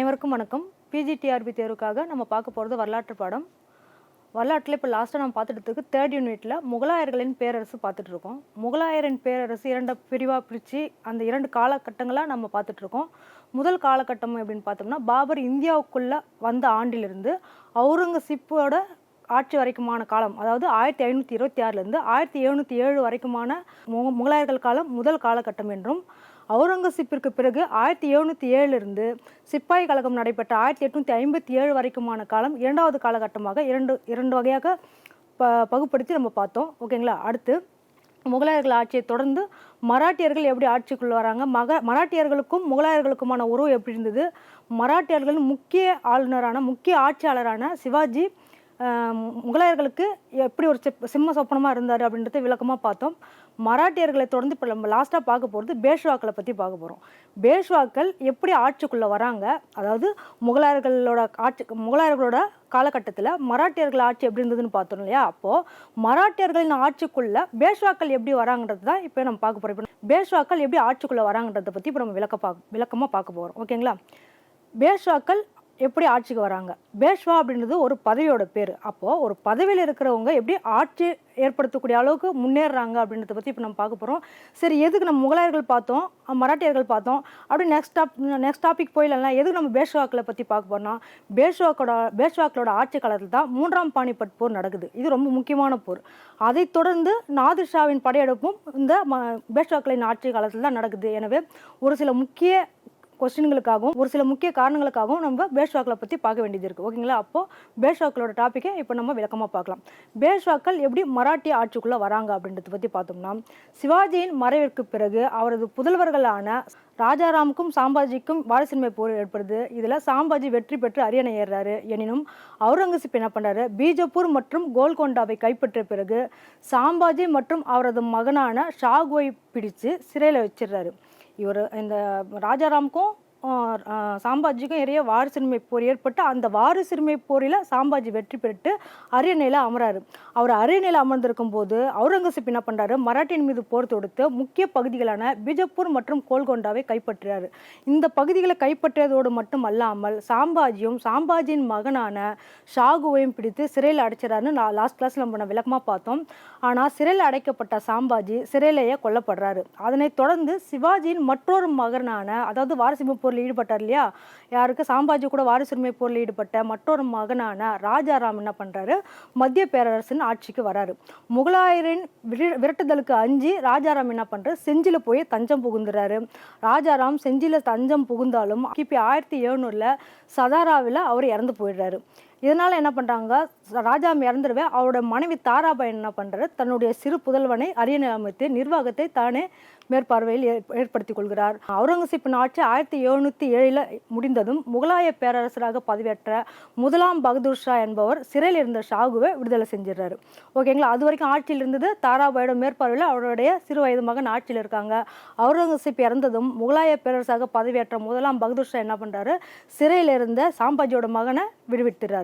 அனைவருக்கும் வணக்கம். பிஜிடிஆர்பி தேர்வுக்காக நம்ம பார்க்க போகிறது வரலாற்று பாடம். வரலாற்றில் இப்போ லாஸ்ட்டாக நம்ம பார்த்துட்டு தேர்ட் யூனிட்டில் முகலாயர்களின் பேரரசு பார்த்துட்டு இருக்கோம். முகலாயரின் பேரரசு இரண்டு பிரிவாக பிரித்து அந்த இரண்டு காலகட்டங்களாக நம்ம பார்த்துட்ருக்கோம் முதல் காலகட்டம் அப்படின்னு பார்த்தோம்னா பாபர் இந்தியாவுக்குள்ளே வந்த ஆண்டிலிருந்து அவுரங்கசீப்போட ஆட்சி வரைக்குமான காலம் அதாவது ஆயிரத்தி ஐநூற்றி இருபத்தி ஆறுலேருந்து ஆயிரத்தி எழுநூற்றி ஏழு வரைக்குமான மு முகலாயர்கள் காலம் முதல் காலகட்டம் என்றும் அவுரங்கசீப்பிற்கு பிறகு ஆயிரத்தி எழுநூற்றி ஏழிலிருந்து சிப்பாய் கழகம் நடைபெற்ற ஆயிரத்தி எட்நூற்றி ஐம்பத்தி ஏழு வரைக்குமான காலம் இரண்டாவது காலகட்டமாக இரண்டு இரண்டு வகையாக ப பகுப்படுத்தி நம்ம பார்த்தோம். ஓகேங்களா? அடுத்து முகலாயர்கள் ஆட்சியை தொடர்ந்து மராட்டியர்கள் எப்படி ஆட்சிக்குள்ள வராங்க? மக மராட்டியர்களுக்கும் முகலாயர்களுக்குமான உறவு எப்படி இருந்தது? மராட்டியர்களின் முக்கிய ஆளுநரான முக்கிய ஆட்சியாளரான சிவாஜி முகலாயர்களுக்கு எப்படி ஒரு சிம்ம சொப்பனமாக இருந்தார் அப்படின்றத விளக்கமாக பார்த்தோம். மராட்டியர்களை தொடர்ந்து இப்போ நம்ம லாஸ்ட்டாக பார்க்க போகிறது பேஷ்வாக்களை பற்றி பார்க்க போகிறோம் பேஷ்வாக்கள் எப்படி ஆட்சிக்குள்ளே வராங்க? அதாவது முகலாயர்களோட ஆட்சி முகலாயர்களோட காலகட்டத்தில் மராட்டியர்கள் ஆட்சி எப்படி இருந்ததுன்னு பார்த்தோம் இல்லையா? அப்போது மராட்டியர்களின் ஆட்சிக்குள்ளே பேஷ்வாக்கள் எப்படி வராங்கன்றது தான் இப்போ நம்ம பார்க்க போகிறோம் இப்போ பேஷ்வாக்கள் எப்படி ஆட்சிக்குள்ளே வராங்கன்றதை பற்றி இப்போ நம்ம விளக்க பார்க்க விளக்கமாக பார்க்க போகிறோம் ஓகேங்களா? பேஷ்வாக்கள் எப்படி ஆட்சிக்கு வராங்க? பேஷ்வா அப்படின்றது ஒரு பதவியோட பேர். அப்போது ஒரு பதவியில் இருக்கிறவங்க எப்படி ஆட்சி ஏற்படுத்தக்கூடிய அளவுக்கு முன்னேறாங்க அப்படின்றத பற்றி இப்போ நம்ம பார்க்க போகிறோம் சரி எதுக்கு நம்ம முகலாயர்கள் பார்த்தோம்? மராட்டியர்கள் பார்த்தோம். அப்படி நெக்ஸ்ட் டாப் நெக்ஸ்ட் டாபிக் போயிடலாம் எதுக்கு நம்ம பேஷ்வாக்களை பற்றி பார்க்க போகிறோம்னா பேஷ்வாக்கோட பேஷ்வாக்களோட ஆட்சி காலத்தில் தான் மூன்றாம் பாணிபட் போர் நடக்குது. இது ரொம்ப முக்கியமான போர். அதைத் தொடர்ந்து நாதிர் ஷாவின் படையெடுப்பும் இந்த ம பேஷ்வாக்களின் ஆட்சி காலத்தில் தான் நடக்குது. எனவே ஒரு சில முக்கிய கொஸ்டின்களுக்காகவும் ஒரு சில முக்கிய காரணங்களுக்காகவும் நம்ம பேஷ்வாக்களை பற்றி பார்க்க வேண்டியது இருக்குது ஓகேங்களா அப்போது பேஷ்வாக்களோட டாப்பிக்கை இப்போ நம்ம விளக்கமாக பார்க்கலாம். பேஷ்வாக்கள் எப்படி மராட்டிய ஆட்சிக்குள்ளே வராங்க அப்படின்றத பற்றி பார்த்தோம்னா சிவாஜியின் மறைவிற்கு பிறகு அவரது புதல்வர்களான ராஜாராமுக்கும் சாம்பாஜிக்கும் வாரிசுரிமை போர் ஏற்படுது. இதில் சாம்பாஜி வெற்றி பெற்று அரியணை ஏறுறாரு. எனினும் அவுரங்கசீப் என்ன பண்ணுறாரு பீஜப்பூர் மற்றும் கோல்கொண்டாவை கைப்பற்றிய பிறகு சாம்பாஜி மற்றும் அவரது மகனான ஷாகுவை பிடித்து சிறையில் வச்சிடுறாரு. இவர் இந்த ராஜாராமுக்கும் சாம்பாஜிக்கும் நிறைய வாரிசுரிமை போர் ஏற்பட்டு அந்த வாரிசுரிமை போரில் சாம்பாஜி வெற்றி பெற்று அரியணையில் அமராரு. அவர் அரியணையில் அமர்ந்திருக்கும் போது அவுரங்கசீப் என்ன பண்ணுறாரு மராட்டியின் மீது போர் தொடுத்து முக்கிய பகுதிகளான பிஜப்பூர் மற்றும் கோல்கொண்டாவை கைப்பற்றுறாரு. இந்த பகுதிகளை கைப்பற்றியதோடு மட்டும் அல்லாமல் சாம்பாஜியும் சாம்பாஜியின் மகனான ஷாகுவையும் பிடித்து சிறையில் அடைச்சிடாருன்னு நான் லாஸ்ட் கிளாஸில் நம்ம விளக்கமாக பார்த்தோம். ஆனால் சிறையில் அடைக்கப்பட்ட சாம்பாஜி சிறையிலேயே கொல்லப்படுறாரு. அதனைத் தொடர்ந்து சிவாஜியின் மற்றொரு மகனான அதாவது வாரிசுரிமை போரில் ஈடுபட்டார் இல்லையா? யாருக்கு? சாம்பாஜி கூட வாரிசுரிமை போரில் ஈடுபட்ட மற்றொரு மகனான ராஜாராம் என்ன பண்ணுறாரு மத்திய பேரரசின் ஆட்சிக்கு வராரு. முகலாயரின் விரட்டுதலுக்கு அஞ்சி ராஜாராம் என்ன பண்ணுறாரு செஞ்சில போய் தஞ்சம் புகுந்துறாரு. ராஜாராம் செஞ்சில தஞ்சம் புகுந்தாலும் கிபி ஆயிரத்தி எழுநூறில் சதாராவில் அவர் இறந்து போயிடுறாரு. இதனால் என்ன பண்ணுறாங்க ராஜாம் இறந்துடவே அவரோட மனைவி தாராபாய் என்ன பண்ணுறாரு தன்னுடைய சிறு புதல்வனை அரியணை அமைத்து நிர்வாகத்தை தானே மேற்பார்வையில் ஏற்படுத்திக் கொள்கிறார். அவுரங்கசீப்பின் ஆட்சி ஆயிரத்தி எழுநூற்றி ஏழில் முடிந்ததும் முகலாய பேரரசராக பதவியேற்ற முதலாம் பகதூர் ஷா என்பவர் சிறையில் இருந்த ஷாகுவை விடுதலை செஞ்சிடறாரு. ஓகேங்களா அது வரைக்கும் ஆட்சியில் இருந்தது தாராபாயோட மேற்பார்வையில் அவருடைய சிறு வயது மகன் ஆட்சியில் இருக்காங்க. அவுரங்கசீப் இறந்ததும் முகலாய பேரரசாக பதவியேற்ற முதலாம் பகதூர் ஷா என்ன பண்ணுறாரு சிறையில் இருந்த சாம்பாஜியோட மகனை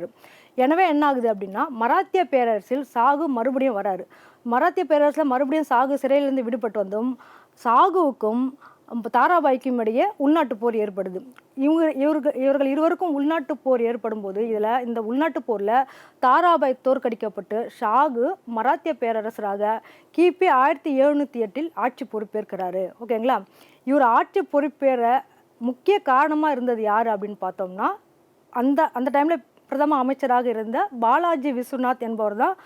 விடுவித்துறாரு எனவே என்ன ஆகுது அப்படின்னா மராத்திய பேரரசில் சாகு மறுபடியும் வராரு. மராத்திய பேரரசில் மறுபடியும் சாகு சிறையிலிருந்து விடுபட்டு வந்தும் சாகுவுக்கும் தாராபாய்க்கும் இடையே உள்நாட்டு போர் ஏற்படுது. இவங்க இவர்கள் இவர்கள் இருவருக்கும் உள்நாட்டு போர் ஏற்படும் போது இதில் இந்த உள்நாட்டு போரில் தாராபாய் தோற்கடிக்கப்பட்டு ஷாகு மராத்திய பேரரசராக கிபி ஆயிரத்தி எழுநூற்றி எட்டில் ஆட்சி பொறுப்பேற்கிறாரு. ஓகேங்களா இவர் ஆட்சி பொறுப்பேற முக்கிய காரணமாக இருந்தது யார் அப்படின்னு பார்த்தோம்னா அந்த அந்த டைமில் பிரதம அமைச்சராக இருந்த பாலாஜி விஸ்வநாத் என்பவர் தான்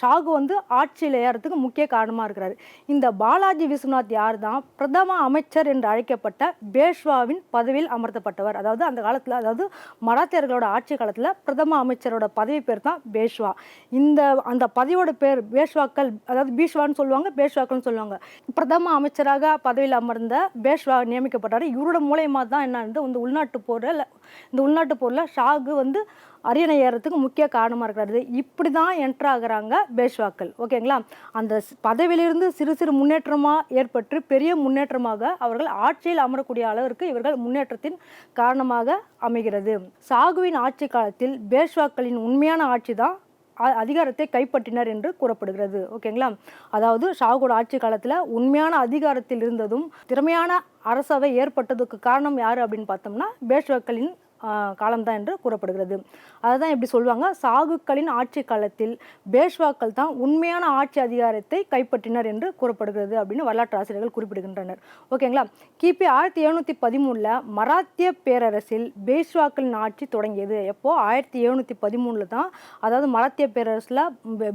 ஷாகு வந்து ஆட்சியில் ஏறத்துக்கு முக்கிய காரணமாக இருக்கிறார். இந்த பாலாஜி விஸ்வநாத் யார் தான் பிரதம அமைச்சர் என்று அழைக்கப்பட்ட பேஷ்வாவின் பதவியில் அமர்த்தப்பட்டவர். அதாவது அந்த காலத்தில் அதாவது மராத்தியர்களோட ஆட்சி காலத்தில் பிரதம அமைச்சரோட பதவி பேர் தான் பேஷ்வா. இந்த அந்த பதவியோட பேர் பேஷ்வாக்கள் அதாவது பீஷ்வான்னு சொல்லுவாங்க பேஷ்வாக்கள்னு சொல்லுவாங்க. பிரதம அமைச்சராக பதவியில் அமர்ந்த பேஷ்வா நியமிக்கப்பட்டார். இவரோட மூலயமா தான் என்ன வந்து இந்த உள்நாட்டு போரில் இந்த உள்நாட்டு போரில் ஷாகு வந்து அரியணை ஏறத்துக்கு முக்கிய காரணமாக இருக்கிறது இப்படி தான் என்ட்ரு ஆகிறாங்க பேஷ்வாக்கள். ஓகேங்களா? அந்த ஸ்- பதவியிலிருந்து சிறு சிறு முன்னேற்றமாக ஏற்பட்டு பெரிய முன்னேற்றமாக அவர்கள் ஆட்சியில் அமரக்கூடிய அளவிற்கு இவர்கள் முன்னேற்றத்தின் காரணமாக அமைகிறது. சாகுவின் ஆட்சி காலத்தில் பேஷ்வாக்களின் உண்மையான ஆட்சி தான் அ- அதிகாரத்தை கைப்பற்றினர் என்று கூறப்படுகிறது. ஓகேங்களா? அதாவது ஷாகோட ஆட்சி காலத்தில் உண்மையான அதிகாரத்தில் இருந்ததும் திறமையான அரசவை ஏற்பட்டதுக்கு காரணம் யார் அப்படின்னு பார்த்தோம்னா பேஷ்வாக்களின் காலம்தான் என்று கூறப்படுகிறது. அதுதான் இப்படி சொல்லுவாங்க. சாகுக்களின் ஆட்சி காலத்தில் பேஷ்வாக்கள் தான் உண்மையான ஆட்சி அதிகாரத்தை கைப்பற்றினர் என்று கூறப்படுகிறது அப்படின்னு வரலாற்று ஆசிரியர்கள் குறிப்பிடுகின்றனர். ஓகேங்களா? கிபி ஆயிரத்தி எழுநூற்றி பதிமூணில் மராத்திய பேரரசில் பேஷ்வாக்களின் ஆட்சி தொடங்கியது. எப்போது ஆயிரத்தி எழுநூற்றி பதிமூணில் தான். அதாவது மராத்திய பேரரசில்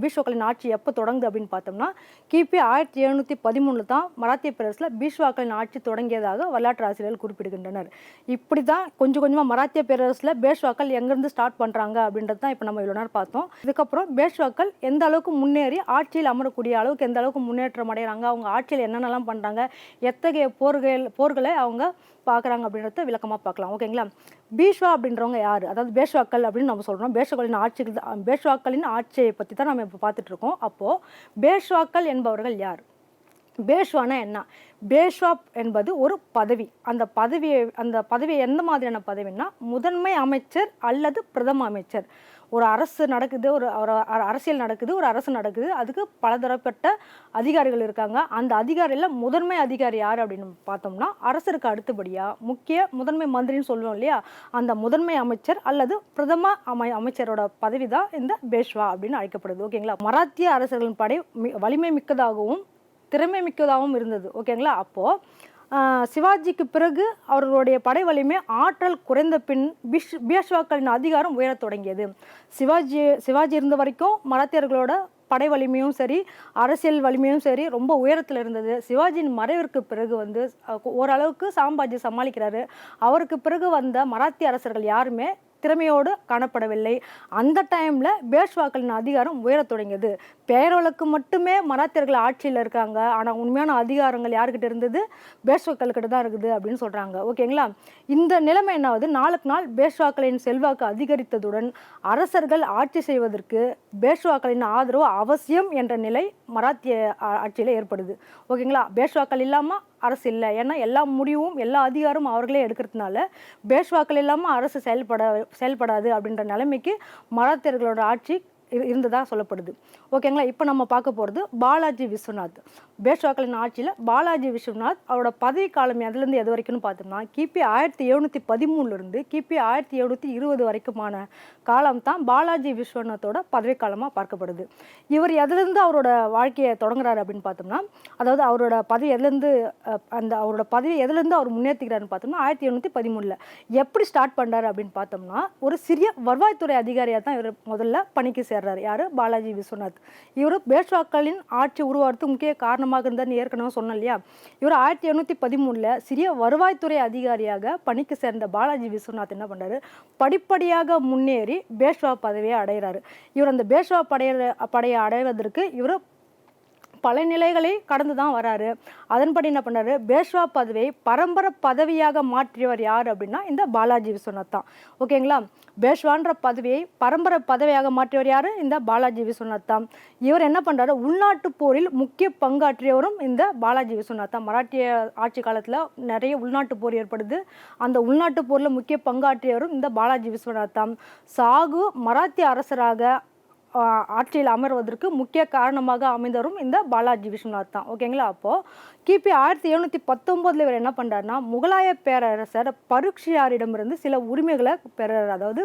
பீஷ்வாக்களின் ஆட்சி எப்போ தொடங்குது அப்படின்னு பார்த்தோம்னா கிபி ஆயிரத்தி எழுநூற்றி பதிமூணில் தான் மராத்திய பேரரசில் பீஷ்வாக்களின் ஆட்சி தொடங்கியதாக வரலாற்று ஆசிரியர்கள் குறிப்பிடுகின்றனர். இப்படி தான் கொஞ்சம் கொஞ்சமாக மராத்திய பேரரசில் பேஷ்வாக்கள் எங்கேருந்து ஸ்டார்ட் பண்ணுறாங்க அப்படின்றது தான் இப்போ நம்ம இவ்வளோ நேரம் பார்த்தோம். இதுக்கப்புறம் பேஷ்வாக்கள் எந்த அளவுக்கு முன்னேறி ஆட்சியில் அமரக்கூடிய அளவுக்கு எந்த அளவுக்கு முன்னேற்றம் அடைகிறாங்க அவங்க ஆட்சியில் என்னென்னலாம் பண்ணுறாங்க எத்தகைய போர்கள் போர்களை அவங்க பார்க்குறாங்க அப்படின்றத விளக்கமாக பார்க்கலாம். ஓகேங்களா பீஷ்வா அப்படின்றவங்க யார்? அதாவது பேஷ்வாக்கள் அப்படின்னு நம்ம சொல்கிறோம் பேஷ்வாக்களின் ஆட்சி பேஷ்வாக்களின் ஆட்சியை பற்றி தான் நம்ம இப்போ பார்த்துட்ருக்கோம் அப்போது பேஷ்வாக்கள் என்பவர்கள் யார்? பேஷ்வானா என்ன? பேஷ்வாப் என்பது ஒரு பதவி. அந்த பதவியை அந்த பதவி எந்த மாதிரியான பதவின்னா முதன்மை அமைச்சர் அல்லது பிரதம அமைச்சர். ஒரு அரசு நடக்குது ஒரு ஒரு அ- அரசியல் நடக்குது ஒரு அரசு நடக்குது அதுக்கு பலதரப்பட்ட அதிகாரிகள் இருக்காங்க. அந்த அதிகாரியில் முதன்மை அதிகாரி யார் அப்படின்னு பார்த்தோம்னா அரசருக்கு அடுத்தபடியாக முக்கிய முதன்மை மந்திரின்னு சொல்லுவோம் இல்லையா? அந்த முதன்மை அமைச்சர் அல்லது பிரதம அமை அமைச்சரோட பதவி தான் இந்த பேஷ்வா அப்படின்னு அழைக்கப்படுது. ஓகேங்களா? மராத்திய அரசர்களின் படை மி- வலிமை மிக்கதாகவும் திறமை மிக்கதாகவும் இருந்தது. ஓகேங்களா? அப்போது சிவாஜிக்கு பிறகு அவர்களுடைய படை வலிமை ஆற்றல் குறைந்த பின் பிஷ் பேஷ்வாக்களின் அதிகாரம் உயரத் தொடங்கியது. சிவாஜி சிவாஜி இருந்த வரைக்கும் மராத்தியர்களோட படை வலிமையும் சரி அரசியல் வலிமையும் சரி ரொம்ப உயரத்தில் இருந்தது. சிவாஜியின் மறைவிற்கு பிறகு வந்து ஓரளவுக்கு சாம்பாஜி சமாளிக்கிறாரு. அவருக்கு பிறகு வந்த மராத்திய அரசர்கள் யாருமே திறமையோடு காணப்படவில்லை. அந்த டைமில் பேஷ்வாக்களின் அதிகாரம் உயரத் தொடங்கியது. பேரளவுக்கு மட்டுமே மராத்தியர்கள் ஆட்சியில் இருக்காங்க. ஆனால் உண்மையான அதிகாரங்கள் யாருக்கிட்ட இருந்தது? பேஷ்வாக்கள்கிட்ட தான் இருக்குது அப்படின்னு சொல்கிறாங்க ஓகேங்களா? இந்த நிலைமை என்னாவது? நாளுக்கு நாள் பேஷ்வாக்களின் செல்வாக்கு அதிகரித்ததுடன் அரசர்கள் ஆட்சி செய்வதற்கு பேஷ்வாக்களின் ஆதரவு அவசியம் என்ற நிலை மராத்திய ஆட்சியில் ஏற்படுது. ஓகேங்களா? பேஷ்வாக்கள் இல்லாமல் அரசு இல்லை. ஏன்னா எல்லா முடிவும் எல்லா அதிகாரமும் அவர்களே எடுக்கிறதுனால பேஷ்வாக்கள் இல்லாமல் அரசு செயல்பட செயல்படாது அப்படின்ற நிலைமைக்கு மராத்தியர்களோட ஆட்சி இரு- சொல்லப்படுது. ஓகேங்களா? இப்போ நம்ம பார்க்க போகிறது பாலாஜி விஸ்வநாத். பேஷ்வாக்களின் ஆட்சியில் பாலாஜி விஸ்வநாத் அவரோட பதவி காலம் எதுலேருந்து எது வரைக்கும்னு பார்த்தோம்னா கிபி ஆயிரத்தி எழுநூற்றி பதிமூணுலேருந்து கிபி ஆயிரத்தி எழுநூற்றி இருபது வரைக்குமான காலம் தான் பாலாஜி விஸ்வநாத்தோட பதவி காலமாக பார்க்கப்படுது. இவர் எதுலேருந்து அவரோட வாழ்க்கையை தொடங்குறாரு அப்படின்னு பார்த்தோம்னா அதாவது அவரோட பதவி எதுலேருந்து அந்த அவரோட பதவி எதுலேருந்து அவர் முன்னேற்றிக்கிறாருன்னு பார்த்தோம்னா ஆயிரத்தி எழுநூற்றி பதிமூணில். எப்படி ஸ்டார்ட் பண்ணுறாரு அப்படின்னு பார்த்தோம்னா ஒரு சிறிய வருவாய்த்துறை அதிகாரியாக தான் இவர் முதல்ல பணிக்கு சேர் சேர்றாரு யார்? பாலாஜி விஸ்வநாத். இவர் பேஷ்வாக்களின் ஆட்சி உருவாகிறதுக்கு முக்கிய காரணமாக இருந்தார்னு ஏற்கனவே சொன்னோம் இல்லையா? இவர் ஆயிரத்தி எழுநூற்றி பதிமூணில் சிறிய வருவாய்த்துறை அதிகாரியாக பணிக்கு சேர்ந்த பாலாஜி விஸ்வநாத் என்ன பண்ணுறாரு படிப்படியாக முன்னேறி பேஷ்வா பதவியை அடைகிறாரு. இவர் அந்த பேஷ்வா படைய படையை அடைவதற்கு இவர் பல நிலைகளை கடந்து தான் வராரு. அதன்படி என்ன பண்ணாரு? பேஷ்வா பதவியை பரம்பரை பதவியாக மாற்றியவர் யார் அப்படின்னா இந்த பாலாஜி விஸ்வநாத் தான் ஓகேங்களா? பேஷ்வான்ற பதவியை பரம்பரை பதவியாக மாற்றியவர் யார்? இந்த பாலாஜி விஸ்வநாத் தான் இவர் என்ன பண்ணுறாரு உள்நாட்டு போரில் முக்கிய பங்காற்றியவரும் இந்த பாலாஜி விஸ்வநாத் தான் மராட்டிய ஆட்சி காலத்தில் நிறைய உள்நாட்டு போர் ஏற்படுது. அந்த உள்நாட்டு போரில் முக்கிய பங்காற்றியவரும் இந்த பாலாஜி விஸ்வநாத் தான் சாகு மராத்திய அரசராக ஆட்சியில் அமர்வதற்கு முக்கிய காரணமாக அமைந்தவரும் இந்த பாலாஜி விஸ்வநாத் தான். ஓகேங்களா? அப்போது கிபி ஆயிரத்தி எழுநூற்றி பத்தொம்போதில் இவர் என்ன பண்ணுறாருனா முகலாய பேரரசர் பருக்ஷியாரிடமிருந்து சில உரிமைகளை பெறார். அதாவது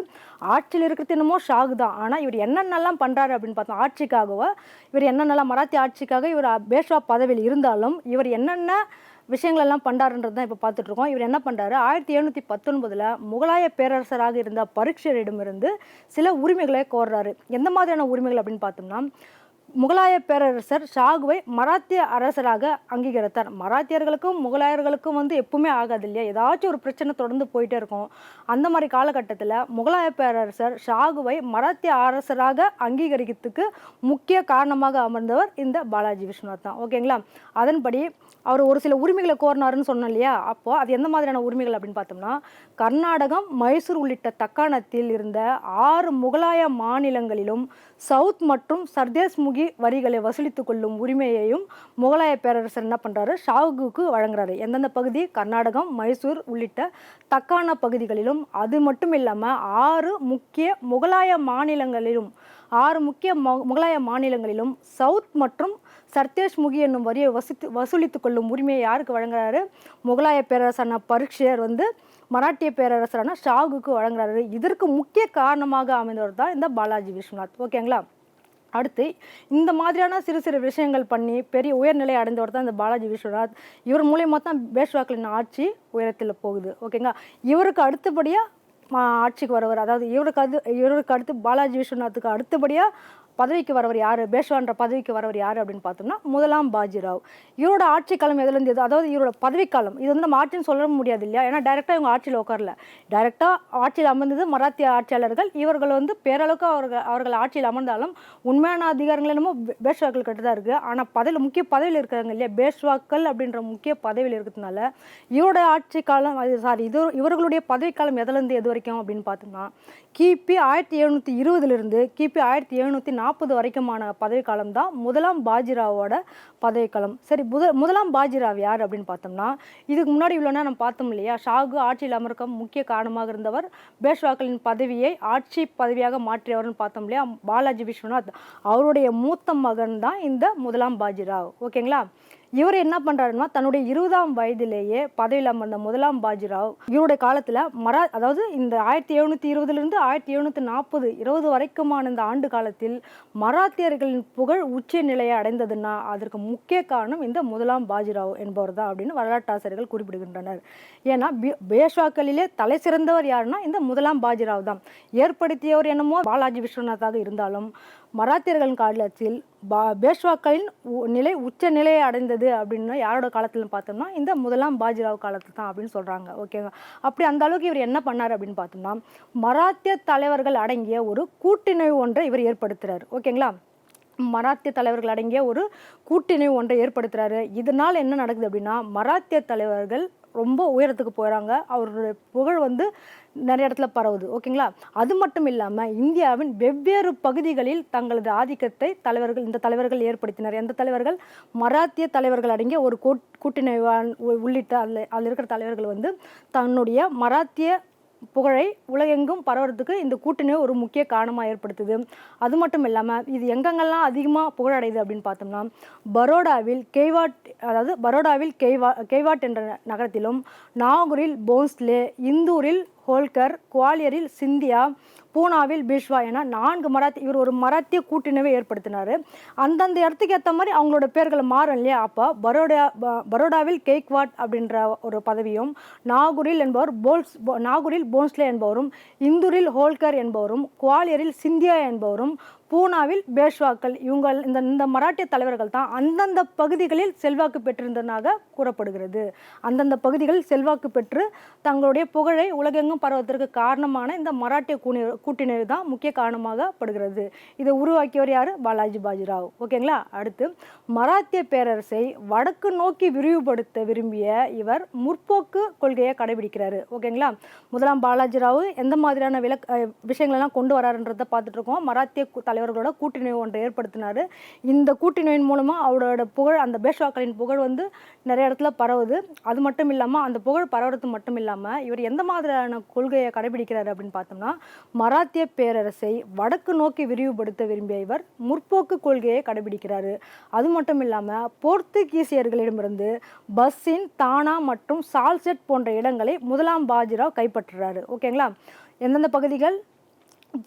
ஆட்சியில் இருக்கிறது என்னமோ ஷாகு தான். ஆனால் இவர் என்னென்னலாம் பண்ணுறாரு அப்படின்னு பார்த்தோம் ஆட்சிக்காகவோ இவர் என்னென்னலாம் மராத்தி ஆட்சிக்காக இவர் பேஷ்வா பதவியில் இருந்தாலும் இவர் என்னென்ன விஷயங்கள் எல்லாம் தான் இப்போ பார்த்துட்ருக்கோம். இவர் என்ன பண்ணுறாரு ஆயிரத்தி எழுநூற்றி பத்தொன்பதில் முகலாய பேரரசராக இருந்த பரீட்சரிடமிருந்து சில உரிமைகளை கோர்றாரு. எந்த மாதிரியான உரிமைகள் அப்படின்னு பார்த்தோம்னா முகலாய பேரரசர் ஷாகுவை மராத்திய அரசராக அங்கீகரித்தார். மராத்தியர்களுக்கும் முகலாயர்களுக்கும் வந்து எப்பவுமே ஆகாது இல்லையா? ஏதாச்சும் ஒரு பிரச்சனை தொடர்ந்து போயிட்டே இருக்கும். அந்த மாதிரி காலகட்டத்தில் முகலாய பேரரசர் ஷாகுவை மராத்திய அரசராக அங்கீகரிக்கிறதுக்கு முக்கிய காரணமாக அமர்ந்தவர் இந்த பாலாஜி விஸ்வநாத் தான். ஓகேங்களா? அதன்படி அவர் ஒரு சில உரிமைகளை கோரினாருன்னு சொன்னோம் இல்லையா? அப்போ அது எந்த மாதிரியான உரிமைகள் அப்படின்னு பார்த்தோம்னா கர்நாடகம் மைசூர் உள்ளிட்ட தக்காணத்தில் இருந்த ஆறு முகலாய மாநிலங்களிலும் சவுத் மற்றும் சர்தேஸ் முகி வரிகளை வசூலித்துக் கொள்ளும் உரிமையையும் முகலாய பேரரசர் என்ன பண்ணுறாரு ஷாகுக்கு வழங்குறாரு. எந்தெந்த பகுதி? கர்நாடகம் மைசூர் உள்ளிட்ட தக்காண பகுதிகளிலும். அது மட்டும் இல்லாமல் ஆறு முக்கிய முகலாய மாநிலங்களிலும் ஆறு முக்கிய முகலாய மாநிலங்களிலும் சவுத் மற்றும் சர்தேஷ் முகி என்னும் வரியை வசித்து வசூலித்து கொள்ளும் உரிமையை யாருக்கு வழங்குறாரு? முகலாய பேரரசரான பரீட்சையர் வந்து மராட்டிய பேரரசரான ஷாகுக்கு வழங்குறாரு. இதற்கு முக்கிய காரணமாக அமைந்தவர் தான் இந்த பாலாஜி விஸ்வநாத். ஓகேங்களா? அடுத்து இந்த மாதிரியான சிறு சிறு விஷயங்கள் பண்ணி பெரிய உயர்நிலை அடைந்தவர் தான் இந்த பாலாஜி விஸ்வநாத். இவர் மூலியமாக தான் பேஷ்வாக்களின் ஆட்சி உயரத்தில் போகுது. ஓகேங்களா? இவருக்கு அடுத்தபடியாக ஆட்சிக்கு வரவர் அதாவது இவருக்கு அது இவருக்கு அடுத்து பாலாஜி விஸ்வநாத்துக்கு அடுத்தபடியாக பதவிக்கு வரவர் யார்? பேஷ்வான்ற பதவிக்கு வரவர் யார் அப்படின்னு பார்த்தோம்னா முதலாம் பாஜிராவ். இவரோட ஆட்சி காலம் எதுலேருந்து எது அதாவது இவரோட பதவிக்காலம் இது வந்து நம்ம ஆட்சின்னு சொல்ல முடியாது இல்லையா? ஏன்னா டைரெக்டாக இவங்க ஆட்சியில் உட்காரல. டைரெக்டாக ஆட்சியில் அமர்ந்தது மராத்திய ஆட்சியாளர்கள். இவர்கள் வந்து பேரளவுக்கு அவர்கள் அவர்கள் ஆட்சியில் அமர்ந்தாலும் உண்மையான அதிகாரங்கள் என்னமோ பேஷ்வாக்கள் கிட்ட தான் இருக்குது ஆனால் பதவியில் முக்கிய பதவியில் இருக்கிறாங்க இல்லையா? பேஷ்வாக்கள் அப்படின்ற முக்கிய பதவியில் இருக்கிறதுனால இவரோட ஆட்சி காலம் அது சாரி இது இவர்களுடைய பதவிக்காலம் எதுலேருந்து எது வரைக்கும் அப்படின்னு பார்த்தோம்னா கிபி ஆயிரத்தி எழுநூற்றி இருபதுலேருந்து கிபி ஆயிரத்தி எழுநூற்றி நாற்பது வரைக்குமான பதவிக்காலம் தான் முதலாம் பாஜிராவோட பதவிக்காலம். சரி முத முதலாம் பாஜிராவ் யார் அப்படின்னு பார்த்தோம்னா இதுக்கு முன்னாடி இவ்வளோனா நம்ம பார்த்தோம் இல்லையா? ஷாகு ஆட்சியில் அமர்க்க முக்கிய காரணமாக இருந்தவர் பேஷ்வாக்களின் பதவியை ஆட்சி பதவியாக மாற்றியவர்னு பார்த்தோம் இல்லையா? பாலாஜி விஸ்வநாத். அவருடைய மூத்த மகன் தான் இந்த முதலாம் பாஜிராவ். ஓகேங்களா? இவர் என்ன பண்ணுறாருன்னா தன்னுடைய இருபதாம் வயதிலேயே பதவியில் அமர்ந்த முதலாம் பாஜிராவ் இவருடைய காலத்தில் மரா அதாவது இந்த ஆயிரத்தி எழுநூற்றி இருபதுலேருந்து ஆயிரத்தி எழுநூற்றி நாற்பது இருபது வரைக்குமான இந்த ஆண்டு காலத்தில் மராத்தியர்களின் புகழ் உச்ச நிலையை அடைந்ததுன்னா அதற்கு முக்கிய காரணம் இந்த முதலாம் பாஜிராவ் என்பவர் தான் அப்படின்னு வரலாற்றாசிரியர்கள் குறிப்பிடுகின்றனர். ஏன்னா பேஷ்வாக்களிலே தலை சிறந்தவர் யாருன்னா இந்த முதலாம் பாஜிராவ் தான். ஏற்படுத்தியவர் என்னமோ பாலாஜி விஸ்வநாத்தாக இருந்தாலும் மராத்தியர்களின் காலத்தில் பா பேஷ்வாக்களின் உ- நிலை உச்ச நிலையை அடைந்தது அப்படின்னா யாரோட காலத்தில் பார்த்தோம்னா இந்த முதலாம் பாஜிராவ் காலத்தில் தான் அப்படின்னு சொல்கிறாங்க ஓகேங்க அப்படி அந்த அளவுக்கு இவர் என்ன பண்ணார் அப்படின்னு பார்த்தோம்னா மராத்திய தலைவர்கள் அடங்கிய ஒரு கூட்டிணைவு ஒன்றை இவர் ஏற்படுத்துகிறார் ஓகேங்களா மராத்திய தலைவர்கள் அடங்கிய ஒரு கூட்டிணை ஒன்றை ஏற்படுத்துகிறாரு இதனால் என்ன நடக்குது அப்படின்னா மராத்திய தலைவர்கள் ரொம்ப உயரத்துக்கு போகிறாங்க அவருடைய புகழ் வந்து நிறைய இடத்துல பரவுது. ஓகேங்களா? அது மட்டும் இல்லாமல் இந்தியாவின் வெவ்வேறு பகுதிகளில் தங்களது ஆதிக்கத்தை தலைவர்கள் இந்த தலைவர்கள் ஏற்படுத்தினர். எந்த தலைவர்கள்? மராத்திய தலைவர்கள் அடங்கிய ஒரு கூட் கூட்டிணைவான் உள்ளிட்ட அதில் அதில் இருக்கிற தலைவர்கள் வந்து தன்னுடைய மராத்திய புகழை உலகெங்கும் பரவுறதுக்கு இந்த கூட்டணியை ஒரு முக்கிய காரணமாக ஏற்படுத்துது. அது மட்டும் இல்லாமல் இது எங்கெங்கெல்லாம் அதிகமாக புகழடையுது அப்படின்னு பார்த்தோம்னா பரோடாவில் கெய்வாட் அதாவது பரோடாவில் கெய்வா கெய்வாட் என்ற நகரத்திலும் நாகூரில் போன்ஸ்லே இந்தூரில் ஹோல்கர் குவாலியரில் சிந்தியா பூனாவில் பீஷ்வா என நான்கு மராத்தி இவர் ஒரு மராத்திய கூட்டினவே ஏற்படுத்தினார். அந்தந்த இடத்துக்கு ஏற்ற மாதிரி அவங்களோட பேர்களை மாறும் இல்லையா? அப்போ பரோடா பரோடாவில் கேக்வாட் அப்படின்ற ஒரு பதவியும் நாகூரில் என்பவர் போல்ஸ் நாகூரில் போன்ஸ்லே என்பவரும் இந்தூரில் ஹோல்கர் என்பவரும் குவாலியரில் சிந்தியா என்பவரும் பூனாவில் பேஷ்வாக்கள். இவங்க இந்த இந்த மராட்டிய தலைவர்கள் தான் அந்தந்த பகுதிகளில் செல்வாக்கு பெற்றிருந்ததாக கூறப்படுகிறது. அந்தந்த பகுதிகளில் செல்வாக்கு பெற்று தங்களுடைய புகழை உலகெங்கும் பரவதற்கு காரணமான இந்த மராட்டிய கூணி கூட்டினர் தான் முக்கிய காரணமாக படுகிறது. இதை உருவாக்கியவர் யார்? பாலாஜி பாஜிராவ். ஓகேங்களா? அடுத்து மராத்திய பேரரசை வடக்கு நோக்கி விரிவுபடுத்த விரும்பிய இவர் முற்போக்கு கொள்கையை கடைபிடிக்கிறாரு. ஓகேங்களா? முதலாம் பாலாஜி ராவ் எந்த மாதிரியான விளக் விஷயங்கள்லாம் விஷயங்களெல்லாம் கொண்டு வராருன்றதை பார்த்துட்டு இருக்கோம். மராத்திய தலை தலைவர்களோட கூட்டணி ஒன்றை ஏற்படுத்தினார். இந்த கூட்டணியின் மூலமாக அவரோட புகழ் அந்த பேஷ்வாக்களின் புகழ் வந்து நிறைய இடத்துல பரவுது. அது மட்டும் இல்லாமல் அந்த புகழ் பரவுறது மட்டும் இல்லாமல் இவர் எந்த மாதிரியான கொள்கையை கடைபிடிக்கிறார் அப்படின்னு பார்த்தோம்னா மராத்திய பேரரசை வடக்கு நோக்கி விரிவுபடுத்த விரும்பிய இவர் முற்போக்கு கொள்கையை கடைபிடிக்கிறாரு. அது மட்டும் இல்லாமல் போர்த்துகீசியர்களிடமிருந்து பஸ்ஸின் தானா மற்றும் சால்செட் போன்ற இடங்களை முதலாம் பாஜிராவ் கைப்பற்றுறாரு. ஓகேங்களா? எந்தெந்த பகுதிகள்?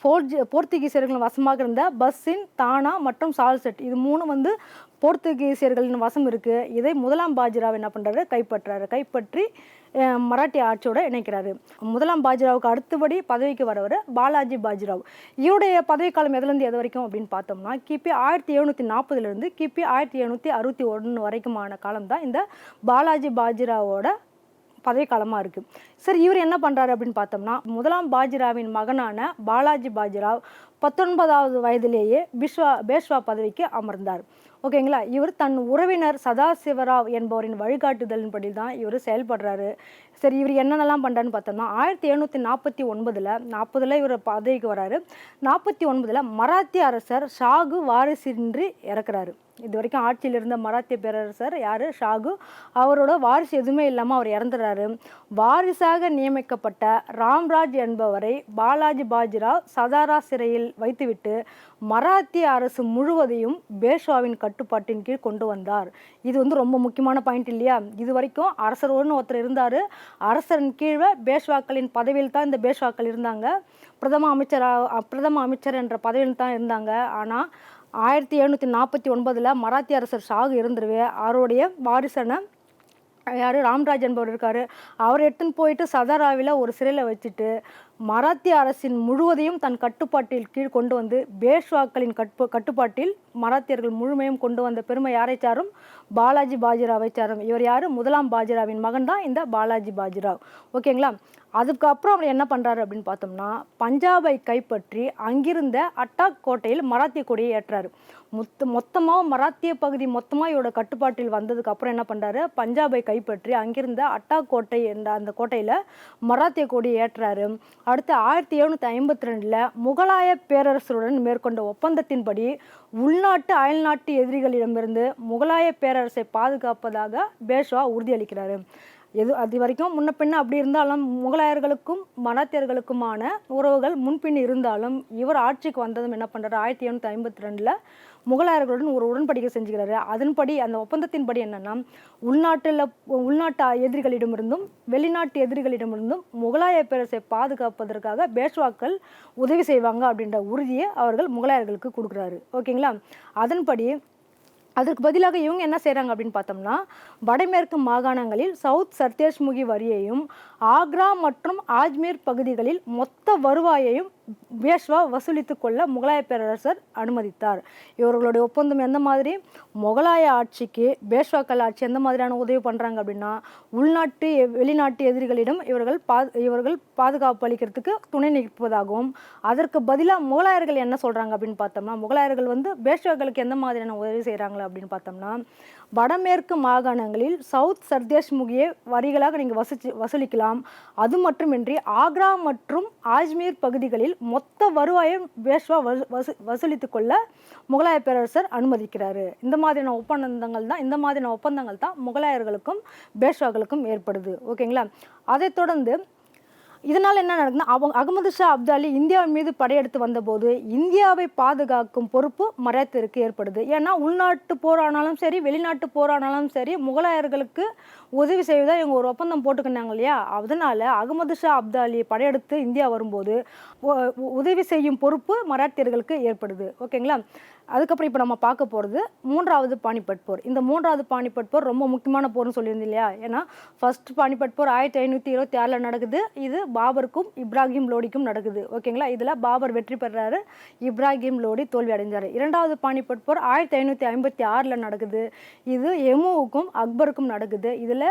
போர்ஜ் போர்த்துகீசியர்களின் வசமாக இருந்த பஸ்ஸின் தானா மற்றும் சால்செட் இது மூணு வந்து போர்த்துகீசியர்களின் வசம் இருக்கு. இதை முதலாம் பாஜிராவ் என்ன பண்ணுறாரு கைப்பற்றுறாரு கைப்பற்றி மராட்டிய ஆட்சியோட இணைக்கிறாரு. முதலாம் பாஜிராவுக்கு அடுத்தபடி பதவிக்கு வரவர் பாலாஜி பாஜிராவ். இவருடைய பதவிக்காலம் எதுலேருந்து எது வரைக்கும் அப்படின்னு பார்த்தோம்னா கிபி ஆயிரத்தி எழுநூற்றி நாற்பதுலேருந்து கிபி ஆயிரத்தி எழுநூற்றி அறுபத்தி ஒன்று வரைக்குமான காலம் தான் இந்த பாலாஜி பாஜிராவோட பதவிக்காலமாக இருக்குது சரி இவர் என்ன பண்ணுறாரு அப்படின்னு பார்த்தோம்னா முதலாம் பாஜிராவின் மகனான பாலாஜி பாஜிராவ் பத்தொன்பதாவது வயதிலேயே பிஸ்வா பேஷ்வா பதவிக்கு அமர்ந்தார். ஓகேங்களா? இவர் தன் உறவினர் சதாசிவராவ் என்பவரின் வழிகாட்டுதலின்படி தான் இவர் செயல்படுறாரு. சரி இவர் என்னென்னலாம் பண்ணுறான்னு பார்த்தோம்னா ஆயிரத்தி எழுநூற்றி நாற்பத்தி ஒன்பதில் நாற்பதில் இவர் பதவிக்கு வராரு. நாற்பத்தி ஒன்பதில் மராத்திய அரசர் ஷாகு வாரிசின்றி இறக்குறாரு. இது வரைக்கும் ஆட்சியில் இருந்த மராத்திய பேரரசர் யார்? ஷாகு. அவரோட வாரிசு எதுவுமே இல்லாமல் அவர் இறந்துறாரு. வாரிசாக நியமிக்கப்பட்ட ராம்ராஜ் என்பவரை பாலாஜி பாஜிராவ் சதாரா சிறையில் வைத்துவிட்டு மராத்திய அரசு முழுவதையும் பேஷ்வாவின் கட்டுப்பாட்டின் கீழ் கொண்டு வந்தார். இது வந்து ரொம்ப முக்கியமான பாயிண்ட் இல்லையா? இது வரைக்கும் அரசர்னு ஒருத்தர் இருந்தார். அரசரின் கீழே பேஷ்வாக்களின் பதவியில் தான் இந்த பேஷ்வாக்கள் இருந்தாங்க. பிரதம அமைச்சராக பிரதம அமைச்சர் என்ற பதவியில் தான் இருந்தாங்க. ஆனால் ஆயிரத்தி எழுநூற்றி நாற்பத்தி ஒன்பதில் மராத்திய அரசர் ஷாகு இருந்துருவே. அவருடைய வாரிசனை யார்? ராம்ராஜ் என்பவர் இருக்கார். அவர் எடுத்துன்னு போயிட்டு சதாராவில் ஒரு சிறையில் வச்சுட்டு மராத்திய அரசின் முழுவதையும் தன் கட்டுப்பாட்டில் கீழ் கொண்டு வந்து பேஷ்வாக்களின் கட்டு கட்டுப்பாட்டில் மராத்தியர்கள் முழுமையும் கொண்டு வந்த பெருமை யாரை சாரும்? பாலாஜி பாஜிராவை சாரும். இவர் யார்? முதலாம் பாஜிராவின் மகன் தான் இந்த பாலாஜி பாஜிராவ். ஓகேங்களா? அதுக்கப்புறம் அவர் என்ன பண்ணுறாரு அப்படின்னு பார்த்தோம்னா பஞ்சாபை கைப்பற்றி அங்கிருந்த அட்டாக் கோட்டையில் மராத்திய கொடியை ஏற்றாரு. மொத்த மொத்தமாக மராத்திய பகுதி மொத்தமாக இவரோட கட்டுப்பாட்டில் வந்ததுக்கு அப்புறம் என்ன பண்ணுறாரு பஞ்சாபை கைப்பற்றி அங்கிருந்த அட்டா கோட்டை என்ற அந்த கோட்டையில் மராத்திய கொடி ஏற்றுறாரு. அடுத்து ஆயிரத்தி எழுநூற்றி ஐம்பத்தி ரெண்டில் முகலாய பேரரசருடன் மேற்கொண்ட ஒப்பந்தத்தின்படி உள்நாட்டு அயல்நாட்டு எதிரிகளிடமிருந்து முகலாய பேரரசை பாதுகாப்பதாக பேஷ்வா உறுதியளிக்கிறாரு. எது அது வரைக்கும் முன்ன பின்ன அப்படி இருந்தாலும் முகலாயர்களுக்கும் மராத்தியர்களுக்குமான உறவுகள் முன்பின் இருந்தாலும் இவர் ஆட்சிக்கு வந்ததும் என்ன பண்ணுறாரு ஆயிரத்தி எழுநூற்றி ஐம்பத்தி ரெண்டில் முகலாயர்களுடன் ஒரு உடன்படிக்கை செஞ்சுக்கிறாரு. அதன்படி அந்த ஒப்பந்தத்தின்படி என்னென்னா உள்நாட்டில் உள்நாட்டு எதிரிகளிடமிருந்தும் வெளிநாட்டு எதிரிகளிடமிருந்தும் முகலாய பேரரசை பாதுகாப்பதற்காக பேஷ்வாக்கள் உதவி செய்வாங்க அப்படின்ற உறுதியை அவர்கள் முகலாயர்களுக்கு கொடுக்குறாரு. ஓகேங்களா? அதன்படி அதற்கு பதிலாக இவங்க என்ன செய்கிறாங்க அப்படின்னு பார்த்தோம்னா வடமேற்கு மாகாணங்களில் சவுத் சர்தேஷ்முகி வரியையும் ஆக்ரா மற்றும் ஆஜ்மீர் பகுதிகளில் மொத்த வருவாயையும் பேஷ்வா வசூலித்து கொள்ள முகலாய பேரரசர் அனுமதித்தார். இவர்களுடைய ஒப்பந்தம் எந்த மாதிரி? முகலாய ஆட்சிக்கு பேஷ்வாக்கள் ஆட்சி எந்த மாதிரியான உதவி பண்ணுறாங்க அப்படின்னா உள்நாட்டு வெளிநாட்டு எதிரிகளிடம் இவர்கள் பா இவர்கள் பாதுகாப்பு அளிக்கிறதுக்கு துணை நிற்பதாகவும் அதற்கு பதிலாக முகலாயர்கள் என்ன சொல்கிறாங்க அப்படின்னு பார்த்தோம்னா முகலாயர்கள் வந்து பேஷ்வாக்களுக்கு எந்த மாதிரியான உதவி செய்கிறாங்களா அப்படின்னு பார்த்தோம்னா வடமேற்கு மாகாணங்களில் சவுத் சர்தேஷ்முகியை வரிகளாக நீங்கள் வசிச்சு வசூலிக்கலாம். அது மட்டுமின்றி ஆக்ரா மற்றும் ஆஜ்மீர் பகுதிகளில் மொத்த வருவாயும் பேஷ்வா வசூ வசூலித்து கொள்ள முகலாய பேரரசர் அனுமதிக்கிறாரு. இந்த மாதிரியான ஒப்பந்தங்கள் தான் இந்த மாதிரியான ஒப்பந்தங்கள் தான் முகலாயர்களுக்கும் பேஷ்வாக்களுக்கும் ஏற்படுது. ஓகேங்களா? அதைத் தொடர்ந்து இதனால் என்ன நடக்குதுன்னா அவங்க அகமது ஷா அப்தாலி இந்தியாவின் மீது படையெடுத்து வந்தபோது இந்தியாவை பாதுகாக்கும் பொறுப்பு மராத்தியருக்கு ஏற்படுது. ஏன்னா உள்நாட்டு போரானாலும் சரி வெளிநாட்டு போரானாலும் சரி முகலாயர்களுக்கு உதவி செய்வதா இவங்க ஒரு ஒப்பந்தம் போட்டுக்கினாங்க இல்லையா? அதனால் அகமது ஷா அப்தாலி படையெடுத்து இந்தியா வரும்போது உ- உதவி செய்யும் பொறுப்பு மராத்தியர்களுக்கு ஏற்படுது. ஓகேங்களா? அதுக்கப்புறம் இப்போ நம்ம பார்க்க போகிறது மூன்றாவது பானிபட் போர். இந்த மூன்றாவது பானிபட் போர் ரொம்ப முக்கியமான போர்னு சொல்லியிருந்தேன் இல்லையா? ஏன்னா ஃபர்ஸ்ட் பானிபட் போர் ஆயிரத்தி ஐநூற்றி இருபத்தி ஆறில் நடக்குது. இது பாபருக்கும் இப்ராஹிம் லோடிக்கும் நடக்குது. ஓகேங்களா இதில் பாபர் வெற்றி பெறாரு இப்ராஹிம் லோடி தோல்வி அடைஞ்சார். இரண்டாவது பானிபட் போர் ஆயிரத்தி ஐநூற்றி ஐம்பத்தி ஆறில் நடக்குது. இது எமுவுக்கும் அக்பருக்கும் நடக்குது. இதில்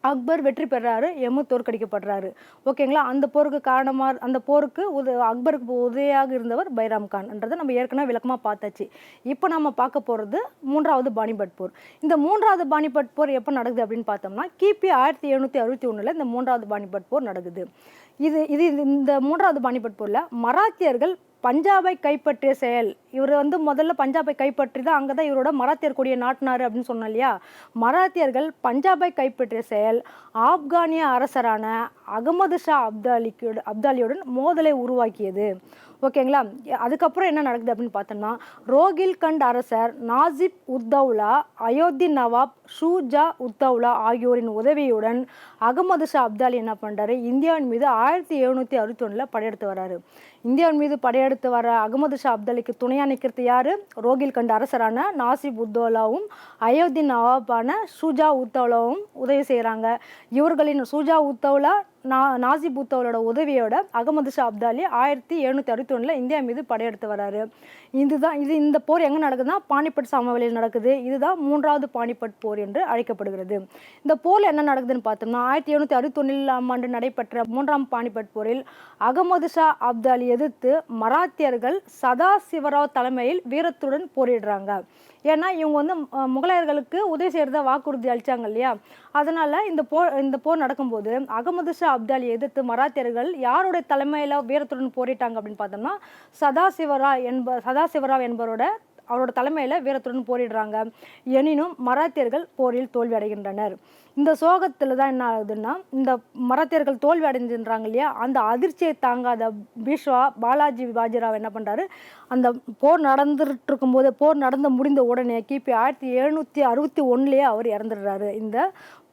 அக்பர் வெற்றி பெறாரு எமு தோற்கடிக்கப்படுறாரு. ஓகேங்களா அந்த போருக்கு காரணமாக அந்த போருக்கு உத அக்பருக்கு உதவியாக இருந்தவர் பைராம் கான்ன்றதை நம்ம ஏற்கனவே விளக்கமாக பார்த்தாச்சு. இப்போ நம்ம பார்க்க போகிறது மூன்றாவது பாணிபட் போர். இந்த மூன்றாவது பாணிபட் போர் எப்போ நடக்குது அப்படின்னு பார்த்தோம்னா கிபி ஆயிரத்தி எழுநூற்றி அறுபத்தி ஒன்றில் இந்த மூன்றாவது பாணிபட் போர் நடக்குது. இது இது இது- இந்த மூன்றாவது பாணிபட் போரில் மராத்தியர்கள் பஞ்சாபை கைப்பற்றிய செயல். இவர் வந்து முதல்ல பஞ்சாபை கைப்பற்றி தான் அங்கே தான் இவரோட மராத்தியர் கொடியை நாட்டினார் அப்படின்னு சொன்னோம் இல்லையா? மராத்தியர்கள் பஞ்சாபை கைப்பற்றிய செயல் ஆப்கானிய அரசரான அகமது ஷா அப்தாலிக்கு அப்தாலியுடன் மோதலை உருவாக்கியது. ஓகேங்களா? அதுக்கப்புறம் என்ன நடக்குது அப்படின்னு பார்த்தோம்னா ரோகில்கண்ட் அரசர் நாசிப் உத்தௌலா அயோத்தி நவாப் ஷூஜா உத்தௌலா ஆகியோரின் உதவியுடன் அகமது ஷா அப்தாலி என்ன பண்ணுறாரு இந்தியாவின் மீது ஆயிரத்தி எழுநூற்றி அறுபத்தி ஒன்றில் படையெடுத்து வராரு. இந்தியாவின் மீது படையெடுத்து வர அகமது ஷா அப்தாலிக்கு துணையாக நிற்கிறது யார்? ரோகில் கண்ட அரசரான நாசிப் உத்தோலாவும் அயோத்தி நவாபான ஷூஜா உத்தௌலாவும் உதவி செய்கிறாங்க இவர்களின் ஷூஜா உத்தௌலா நா நாசிப் உத்தௌலோட உதவியோட அகமது ஷா அப்தாலி ஆயிரத்தி எழுநூற்றி அறுபத்தொன்னில் இந்தியா மீது படையெடுத்து வராரு. இதுதான் இது இந்த போர் எங்கே நடக்குதுன்னா பானிபட் சமவெளியில் நடக்குது. இதுதான் மூன்றாவது பானிபட் போர் என்று அழைக்கப்படுகிறது. இந்த போரில் என்ன நடக்குதுன்னு பார்த்தோம்னா ஆயிரத்தி எழுநூற்றி அறுபத்தொன்னிலாம் ஆண்டு நடைபெற்ற மூன்றாம் பானிபட் போரில் அகமது ஷா அப்தாலி எதிர்த்து மராத்தியர்கள் சதா சிவராவ் தலைமையில் வீரத்துடன் போரிடுறாங்க. ஏன்னா இவங்க வந்து முகலாயர்களுக்கு உதவி செய்கிறத வாக்குறுதி அளிச்சாங்க இல்லையா? அதனால் இந்த போர் இந்த போர் நடக்கும்போது அகமது ஷா அப்தாலியை எதிர்த்து மராத்தியர்கள் யாருடைய தலைமையில் வீரத்துடன் போரிட்டாங்க அப்படின்னு பார்த்தோம்னா சதாசிவரா என்ப சதாசிவராவ் என்பவரோட அவரோட தலைமையில் வீரத்துடன் போரிடுறாங்க. எனினும் மராத்தியர்கள் போரில் தோல்வி அடைகின்றனர் இந்த சோகத்தில் தான் என்ன ஆகுதுன்னா இந்த மராத்தியர்கள் தோல்வி அடைஞ்சின்றாங்க இல்லையா? அந்த அதிர்ச்சியை தாங்காத பீஷ்வா பாலாஜி பாஜிராவ் என்ன பண்ணுறாரு அந்த போர் நடந்துட்டு இருக்கும்போது போர் நடந்து முடிந்த உடனே கிபி ஆயிரத்தி எழுநூற்றி அறுபத்தி ஒன்றுலேயே அவர் இறந்துடுறாரு. இந்த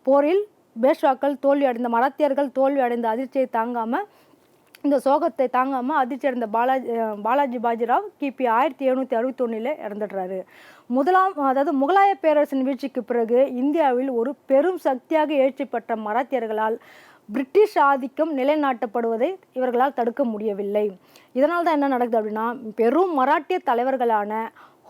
போரில் பேஷ்வாக்கள் தோல்வி அடைந்த மராத்தியர்கள் தோல்வி அடைந்த அதிர்ச்சியை தாங்காமல் இந்த சோகத்தை தாங்காமல் அதிர்ச்சி அடைந்த பாலாஜி பாலாஜி பாஜிராவ் கிபி ஆயிரத்தி எழுநூற்றி அறுபத்தொன்னில் இறந்துடுறாரு. முதலாம் அதாவது முகலாய பேரரசின் வீழ்ச்சிக்கு பிறகு இந்தியாவில் ஒரு பெரும் சக்தியாக எழுச்சி பெற்ற மராத்தியர்களால் பிரிட்டிஷ் ஆதிக்கம் நிலைநாட்டப்படுவதை இவர்களால் தடுக்க முடியவில்லை. இதனால் தான் என்ன நடக்குது அப்படின்னா பெரும் மராட்டிய தலைவர்களான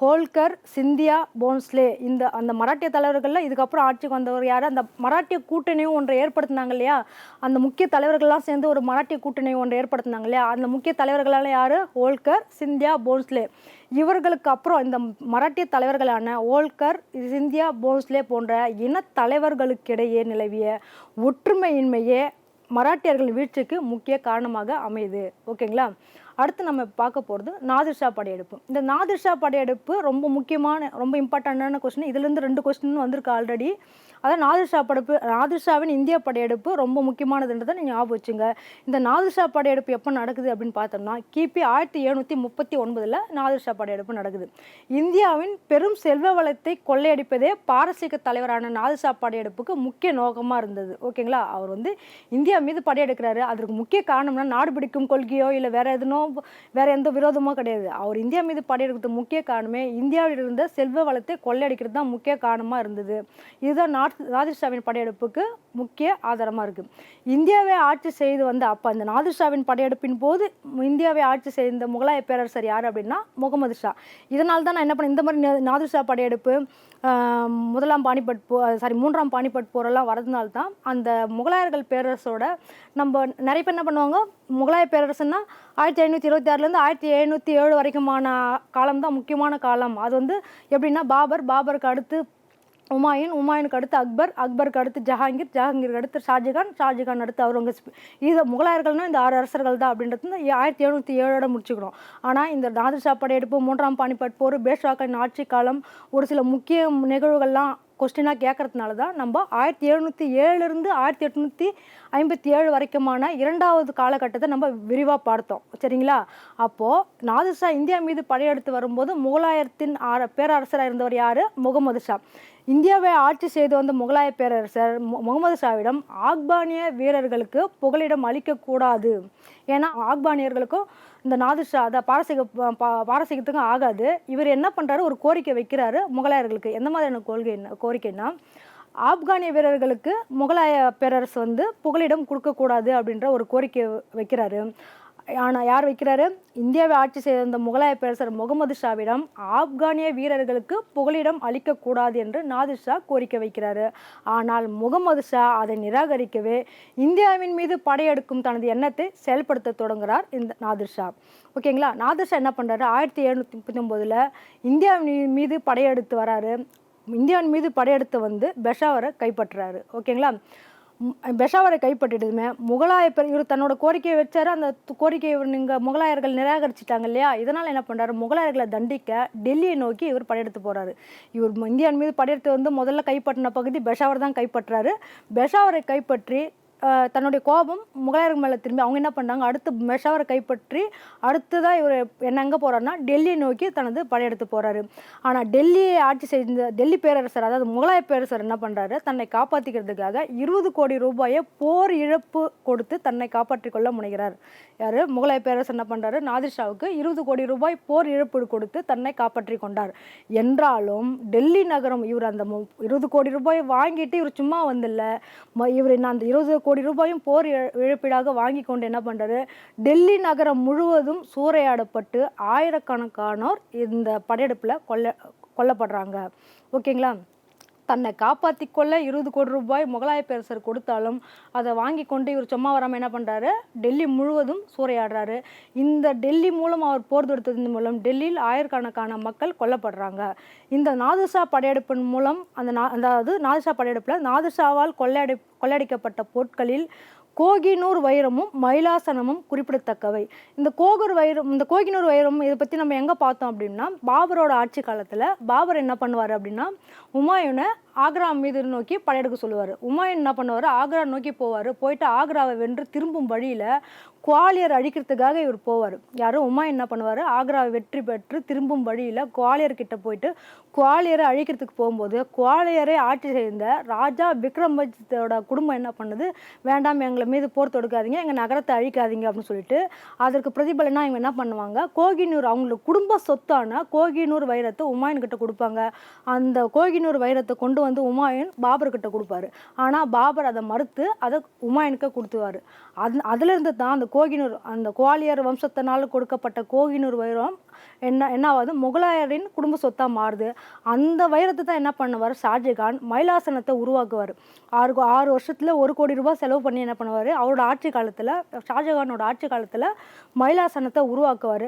ஹோல்கர் சிந்தியா போன்ஸ்லே இந்த அந்த மராட்டிய தலைவர்களில் இதுக்கப்புறம் ஆட்சிக்கு வந்தவர் யார்? அந்த மராட்டிய கூட்டணியும் ஒன்றை ஏற்படுத்தினாங்க இல்லையா? அந்த முக்கிய தலைவர்கள்லாம் சேர்ந்து ஒரு மராட்டிய கூட்டணி ஒன்றை ஏற்படுத்தினாங்க இல்லையா? அந்த முக்கிய தலைவர்களால் யார்? ஹோல்கர் சிந்தியா போன்ஸ்லே. இவர்களுக்கு அப்புறம் இந்த மராட்டிய தலைவர்களான ஹோல்கர் சிந்தியா போன்ஸ்லே போன்ற இன தலைவர்களுக்கிடையே நிலவிய ஒற்றுமையின்மையே மராட்டியர்கள் வீழ்ச்சிக்கு முக்கிய காரணமாக அமையுது. ஓகேங்களா? அடுத்து நம்ம பார்க்க போகிறது நாதிர்ஷா படையெடுப்பு. இந்த நாதிர்ஷா படையெடுப்பு ரொம்ப முக்கியமான ரொம்ப இம்பார்ட்டண்டான கொஸ்டின் இதுலேருந்து ரெண்டு கொஸ்டின் வந்திருக்கு ஆல்ரெடி அதான் நாதிர்ஷா படைப்பு நாதிர்ஷாவின் இந்தியா படையெடுப்பு ரொம்ப முக்கியமானதுன்றதை நீங்கள் ஞாபகம் வச்சுங்க. இந்த நாதிர்ஷா படையெடுப்பு எப்போ நடக்குது அப்படின்னு பார்த்தோம்னா கிபி ஆயிரத்தி எழுநூற்றி முப்பத்தி ஒன்பதில் நாதிர்ஷா படையெடுப்பு நடக்குது. இந்தியாவின் பெரும் செல்வ வளத்தை கொள்ளையடிப்பதே பாரசீக தலைவரான நாதிர்ஷா படையெடுப்புக்கு முக்கிய நோக்கமாக இருந்தது. ஓகேங்களா? அவர் வந்து இந்தியா மீது படையெடுக்கிறாரு. அதற்கு முக்கிய காரணம்னா நாடு பிடிக்கும் கொள்கையோ இல்லை வேறு எதுனோ வேறு எந்த விரோதமும் கிடையாது. அவர் இந்தியா மீது படையெடுக்கிறது முக்கிய காரணமே இந்தியாவில் இருந்த செல்வ வளத்தை கொள்ளையடிக்கிறது தான் முக்கிய காரணமாக இருந்தது. இதுதான் நாட் நாதிர்ஷாவின் படையெடுப்புக்கு முக்கிய ஆதாரமாக இருக்குது இந்தியாவை ஆட்சி செய்து வந்த அப்போ அந்த நாதிர்ஷாவின் படையெடுப்பின் போது இந்தியாவை ஆட்சி செய்த முகலாய பேரரசர் யார் அப்படின்னா முகமது ஷா. இதனால தான் நான் என்ன பண்ணேன் இந்த மாதிரி நாதிர்ஷா படையெடுப்பு முதலாம் பாணிபட் போ சாரி மூன்றாம் பாணிபட் போரெல்லாம் வரதுனால தான் அந்த முகலாயர்கள் பேரரசோட நம்ம நிறைய பேர் என்ன பண்ணுவாங்க முகலாய பேரரசுன்னா ஆயிரத்தி ஐநூற்றி இருபத்தி ஆறுலேருந்து ஆயிரத்தி எழுநூற்றி ஏழு வரைக்குமான காலம் தான் முக்கியமான காலம். அது வந்து எப்படின்னா பாபர் பாபருக்கு அடுத்து உமாயூன் உமாயூனுக்கு அடுத்து அக்பர் அக்பருக்கு அடுத்து ஜஹாங்கீர் ஜஹாங்கீருக்கு அடுத்து ஷாஜகான் ஷாஜகான் அடுத்து அவுரங்கசீப். இது முகலாயர்கள்னா இந்த ஆறு அரசர்கள் தான் அப்படின்றது வந்து ஆயிரத்தி எழுநூற்றி ஏழோட முடிச்சுக்கணும் ஆனால் இந்த நாதிர்ஷா படையெடுப்பு மூன்றாம் பானிபட் போர் பேஷ்வாக்களின் ஆட்சி காலம் ஒரு சில முக்கிய நிகழ்வுகள்லாம் கொஸ்டினாக கேட்கறதுனால தான் நம்ம ஆயிரத்தி எழுநூற்றி ஏழுலேருந்து ஆயிரத்தி எட்நூற்றி ஐம்பத்தி ஏழு வரைக்குமான இரண்டாவது காலகட்டத்தை நம்ம விரிவாக பார்த்தோம். சரிங்களா? அப்போது நாதிர்ஷா இந்தியா மீது படையெடுத்து வரும்போது முகலாயத்தின் ஆர பேரரசராக இருந்தவர் யார்? முகமது ஷா. இந்தியாவை ஆட்சி செய்து வந்த முகலாய பேரரசர் முகமது ஷாவிடம் ஆக்பானிய வீரர்களுக்கு புகலிடம் அளிக்கக்கூடாது. ஏன்னா ஆக்பானியர்களுக்கும் இந்த நாதிர் அதை பாரசீக பாரசீகத்துக்கும் ஆகாது. இவர் என்ன பண்ணுறாரு ஒரு கோரிக்கை வைக்கிறாரு முகலாயர்களுக்கு. எந்த மாதிரியான கொள்கை என்ன கோரிக்கைன்னா ஆப்கானிய வீரர்களுக்கு முகலாய பேரரசு வந்து புகலிடம் கொடுக்கக்கூடாது அப்படின்ற ஒரு கோரிக்கை வைக்கிறாரு. ஆனால் யார் வைக்கிறாரு? இந்தியாவை ஆட்சி செய்த முகலாய பேரரசர் முகமது ஷாவிடம் ஆப்கானிய வீரர்களுக்கு புகலிடம் அளிக்கக்கூடாது என்று நாதிர் ஷா கோரிக்கை வைக்கிறாரு. ஆனால் முகமது ஷா அதை நிராகரிக்கவே இந்தியாவின் மீது படையெடுக்கும் தனது எண்ணத்தை செயல்படுத்த தொடங்குகிறார் இந்த நாதிர் ஷா. ஓகேங்களா? நாதிர் ஷா என்ன பண்ணுறாரு ஆயிரத்தி எழுநூற்றி முப்பத்தி ஒம்போதில் இந்தியாவின் மீது படையெடுத்து வராரு. இந்தியாவின் மீது படையெடுத்து வந்து பெஷாவரை கைப்பற்றுறாரு. ஓகேங்களா? பெஷாவரை கைப்பற்றிடுதுமே. முகலாய பெரு இவர் தன்னோட கோரிக்கையை வச்சார். அந்த கோரிக்கையை இவர் நீங்கள் முகலாயர்கள் நிராகரிச்சிட்டாங்க இல்லையா? இதனால் என்ன பண்ணுறாரு முகலாயர்களை தண்டிக்க டெல்லியை நோக்கி இவர் படையெடுத்து போகிறாரு இவர் இந்தியான் இந்தியாவின் மீது படையெடுத்து வந்து முதல்ல கைப்பற்றின பகுதி பெஷாவர் தான் கைப்பற்றுறாரு பெஷாவரை கைப்பற்றி தன்னுடைய கோபம் முகலாயர்கள் மேலே திரும்பி அவங்க என்ன பண்ணாங்க? அடுத்து பெஷாவரை கைப்பற்றி அடுத்ததாக இவர் என்ன எங்கே போகிறாருன்னா டெல்லியை நோக்கி தனது படையெடுத்து போகிறாரு ஆனால் டெல்லியை ஆட்சி செய்த டெல்லி பேரரசர் அதாவது முகலாய பேரரசர் என்ன பண்ணுறாரு தன்னை காப்பாற்றிக்கிறதுக்காக இருபது கோடி ரூபாயை போர் இழப்பு கொடுத்து தன்னை காப்பாற்றி கொள்ள முனைகிறார். யார்? முகலாய பேரரசர் என்ன பண்ணுறாரு நாதிர் ஷாவுக்கு இருபது கோடி ரூபாய் போர் இழப்பு கொடுத்து தன்னை காப்பாற்றி கொண்டார். என்றாலும் டெல்லி நகரம் இவர் அந்த இருபது கோடி ரூபாய் வாங்கிட்டு இவர் சும்மா வந்தில்ல. இவர் நான் அந்த இருபது கோடி ரூபாயும் போர் இழ- இழப்பீடாக வாங்கி கொண்டு என்ன பண்ணுறாரு டெல்லி நகரம் முழுவதும் சூறையாடப்பட்டு ஆயிரக்கணக்கானோர் இந்த படையெடுப்பில் கொல்ல கொல்லப்படுறாங்க. ஓகேங்களா? தன்னை காப்பாற்றி கொள்ள இருபது கோடி ரூபாய் முகலாய பேரரசர் கொடுத்தாலும் அதை வாங்கி கொண்டு இவர் சும்மா வராமல் என்ன பண்ணுறாரு டெல்லி முழுவதும் சூறையாடுறாரு. இந்த டெல்லி மூலம் அவர் போர் தொடுத்ததன் மூலம் டெல்லியில் ஆயிரக்கணக்கான மக்கள் கொல்லப்படுறாங்க. இந்த நாதுஷா படையெடுப்பின் மூலம் அந்த நா அதாவது நாதுஷா படையெடுப்பில் நாதுஷாவால் கொள்ளையடி கொள்ளையடிக்கப்பட்ட பொருட்களில் கோகினூர் வைரமும் மயிலாசனமும் குறிப்பிடத்தக்கவை. இந்த கோகூர் வைரம் இந்த கோகினூர் வைரம் இதை பற்றி நம்ம எங்கே பார்த்தோம் அப்படின்னா பாபரோட ஆட்சி காலத்தில் பாபர் என்ன பண்ணுவார் அப்படின்னா உமாயுனை ஆக்ரா மீது நோக்கி படையெடுக்க சொல்லுவார். உமாயூன் என்ன பண்ணுவார்? ஆக்ரா நோக்கி போவார். போயிட்டு ஆக்ராவை வென்று திரும்பும் வழியில் குவாலியர் அழிக்கிறதுக்காக இவர் போவார். யாரும் உமா என்ன பண்ணுவார்? ஆக்ராவை வெற்றி பெற்று திரும்பும் வழியில் குவாலியர் கிட்ட போயிட்டு குவாலியரை அழிக்கிறதுக்கு போகும்போது குவாலியரை ஆட்சி செய்த ராஜா விக்ரமஜித்தோட குடும்பம் என்ன பண்ணுது? வேண்டாம் எங்களை மீது போர் தொடுக்காதீங்க எங்கள் நகரத்தை அழிக்காதீங்க அப்படின்னு சொல்லிட்டு அதற்கு பிரதிபலனாக இவங்க என்ன பண்ணுவாங்க? கோகினூர் அவங்களுக்கு குடும்ப சொத்தான கோகினூர் வைரத்தை உமாயூன் கிட்ட கொடுப்பாங்க. அந்த கோகினூர் வைரத்தை கொண்டு வந்து உமாயூன் பாபர் கிட்ட கொடுப்பாரு. ஆனால் பாபர் அதை மறுத்து அதை உமாயூனுக்கு கொடுத்துவார் அது அதுலேருந்து தான் அந்த கோகினூர் அந்த குவாலியர் வம்சத்தினால் கொடுக்கப்பட்ட கோகினூர் வைரம் என்ன என்ன ஆகுது முகலாயரின் குடும்ப சொத்தாக மாறுது. அந்த வைரத்தை தான் என்ன பண்ணுவார்? ஷாஜகான் மயிலாசனத்தை உருவாக்குவார். ஆறு ஆறு வருஷத்தில் ஒரு கோடி ரூபாய் செலவு பண்ணி என்ன பண்ணுவார்? அவரோட ஆட்சி காலத்தில் ஷாஜகானோட ஆட்சி காலத்தில் மயிலாசனத்தை உருவாக்குவார்.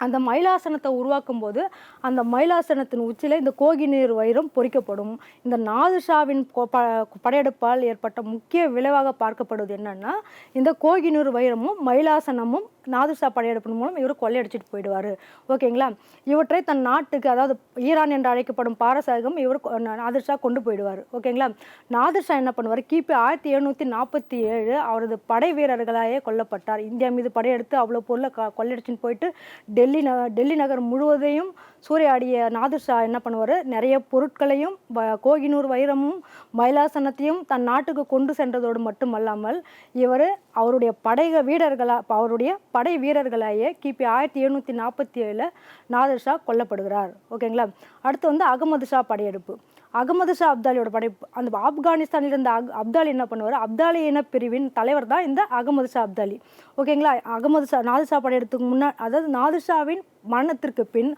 அந்த மயிலாசனத்தை உருவாக்கும் போது அந்த மயிலாசனத்தின் உச்சியில் இந்த கோகினீர் வைரம் பொறிக்கப்படும். இந்த நாதுஷாவின் கொ- ப- படையெடுப்பால் ஏற்பட்ட முக்கிய விளைவாக பார்க்கப்படுவது என்னன்னா இந்த கோகினூர் வைரமும் மயிலாசனமும் நாதுஷா படையெடுப்பின் மூலம் இவர் கொள்ளையடிச்சிட்டு போயிடுவார். ஓகேங்களா? இவற்றை தன் நாட்டுக்கு அதாவது ஈரான் என்று அழைக்கப்படும் பாரசீகம் இவர் கொ- கொண்டு போயிடுவார். ஓகேங்களா? நாதுஷா என்ன பண்ணுவார்? கிபி ஆயிரத்தி எழுநூற்றி நாற்பத்தி ஏழு அவரது படை வீரர்களாயே கொல்லப்பட்டார். இந்தியா மீது படையெடுத்து அவ்வளோ பொருளை கொள்ளையடிச்சின்னு போயிட்டு டெல்லி டெல்லி ந டெல்லி நகர் முழுவதையும் சூறையாடிய நாதிர்ஷா என்ன பண்ணுவார்? நிறைய பொருட்களையும் வ- கோகினூர் வைரமும் மயிலாசனத்தையும் தன் நாட்டுக்கு கொண்டு சென்றதோடு மட்டுமல்லாமல் இவர் அவருடைய படைக வீரர்களா அவருடைய படை வீரர்களாயே கிபி ஆயிரத்தி எழுநூற்றி நாற்பத்தி ஏழில் நாதிர்ஷா கொல்லப்படுகிறார். ஓகேங்களா? அடுத்து வந்து அகமது ஷா படையெடுப்பு. அகமது ஷா அப்தாலியோட படைப்பு அந்த ஆப்கானிஸ்தானில் இருந்த அக் அப்தாலி என்ன பண்ணுவார்? அப்தாலி இன பிரிவின் தலைவர் தான் இந்த அகமது ஷா அப்தாலி. ஓகேங்களா? அகமது ஷா நாதுஷா படையெடுத்துக்கு முன்னாடி அதாவது நாதிர் மரணத்திற்கு பின்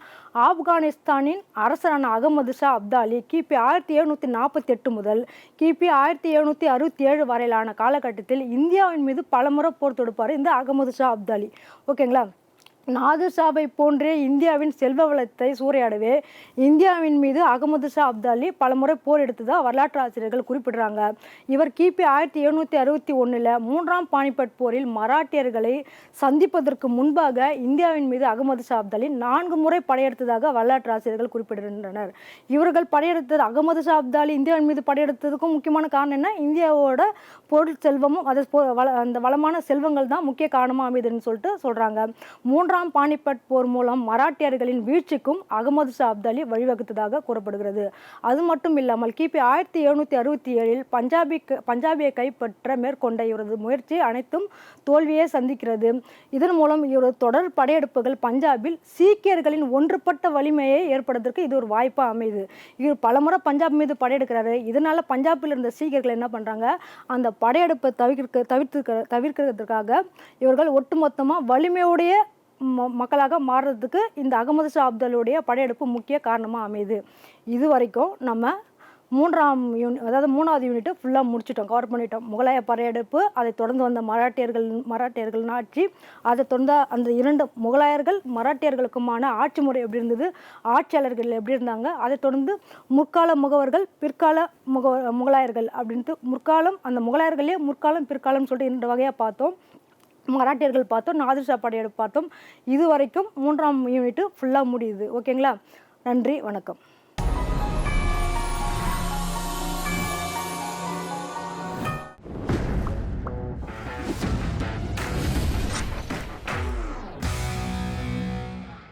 ஆப்கானிஸ்தானின் அரசரான அகமது ஷா அப்தாலி கிபி ஆயிரத்தி எழுநூற்றி நாற்பத்தி எட்டு முதல் கிபி ஆயிரத்தி எழுநூற்றி அறுபத்தி ஏழு வரையிலான காலகட்டத்தில் இந்தியாவின் மீது பலமுறை போர் தொடுப்பார் இந்த அகமது ஷா அப்தாலி. ஓகேங்களா? நாதிர் ஷாவை போன்றே இந்தியாவின் செல்வ வளத்தை சூறையாடவே இந்தியாவின் மீது அகமது ஷா அப்தாலி பலமுறை போர் எடுத்ததாக வரலாற்று ஆசிரியர்கள் குறிப்பிடுறாங்க. இவர் கிபி ஆயிரத்தி எழுநூற்றி அறுபத்தி ஒன்றில் மூன்றாம் பானிபட் போரில் மராட்டியர்களை சந்திப்பதற்கு முன்பாக இந்தியாவின் மீது அகமது ஷா அப்தாலி நான்கு முறை படையெடுத்ததாக வரலாற்று ஆசிரியர்கள் குறிப்பிடுகின்றனர். இவர்கள் படையெடுத்தது அகமது ஷா அப்தாலி இந்தியாவின் மீது படையெடுத்ததுக்கும் முக்கியமான காரணம் என்ன? இந்தியாவோட பொருள் செல்வமும் அது வள- அந்த வளமான செல்வங்கள் தான் முக்கிய காரணமாக அமைதுன்னு சொல்லிட்டு சொல்கிறாங்க மூன்று மூன்றாம் பானிபட் போர் மூலம் மராட்டியர்களின் வீழ்ச்சிக்கும் அகமது ஷா அப்தாலி வழிவகுத்ததாக கூறப்படுகிறது. அது மட்டும் இல்லாமல் கிபி ஆயிரத்தி எழுநூற்றி அறுபத்தி ஏழில் பஞ்சாபி பஞ்சாபியை கைப்பற்ற மேற்கொண்ட இவரது முயற்சி அனைத்தும் தோல்வியை சந்திக்கிறது. இதன் மூலம் இவரது தொடர் படையெடுப்புகள் பஞ்சாபில் சீக்கியர்களின் ஒன்றுபட்ட வலிமையை ஏற்படுவதற்கு இது ஒரு வாய்ப்பாக அமையுது. இவர் பலமுறை பஞ்சாப் மீது படையெடுக்கிறாரு. இதனால பஞ்சாபில் இருந்த சீக்கியர்கள் என்ன பண்றாங்க? அந்த படையெடுப்பை தவிர்க்க தவிர்த்து தவிர்க்கிறதுக்காக இவர்கள் ஒட்டுமொத்தமாக வலிமையுடைய மக்களாக மாறுறதுக்கு இந்த அகமது ஷா அப்தலுடைய படையெடுப்பு முக்கிய காரணமாக அமையுது. இது வரைக்கும் நம்ம மூன்றாம் யூனி அதாவது மூணாவது யூனிட்டு ஃபுல்லாக முடிச்சிட்டோம் கவர் பண்ணிட்டோம். முகலாய படையெடுப்பு அதை தொடர்ந்து வந்த மராட்டியர்கள் மராட்டியர்கள் ஆட்சி அதை தொடர்ந்த அந்த இரண்டு முகலாயர்கள் மராட்டியர்களுக்குமான ஆட்சி முறை எப்படி இருந்தது ஆட்சியாளர்கள் எப்படி இருந்தாங்க அதை தொடர்ந்து முற்கால முகவர்கள் பிற்கால முக முகலாயர்கள் அப்படின்ட்டு முற்காலம் அந்த முகலாயர்களே முற்காலம் பிற்காலம் சொல்லிட்டு இரண்டு வகையாக பார்த்தோம். மராட்டியர்கள் பார்த்தோம் நாதிர் ஷா படையெடுப்பு பார்த்தோம். இது வரைக்கும் மூன்றாம் யூனிட்டு ஃபுல்லாக முடியுது. ஓகேங்களா நன்றி வணக்கம்.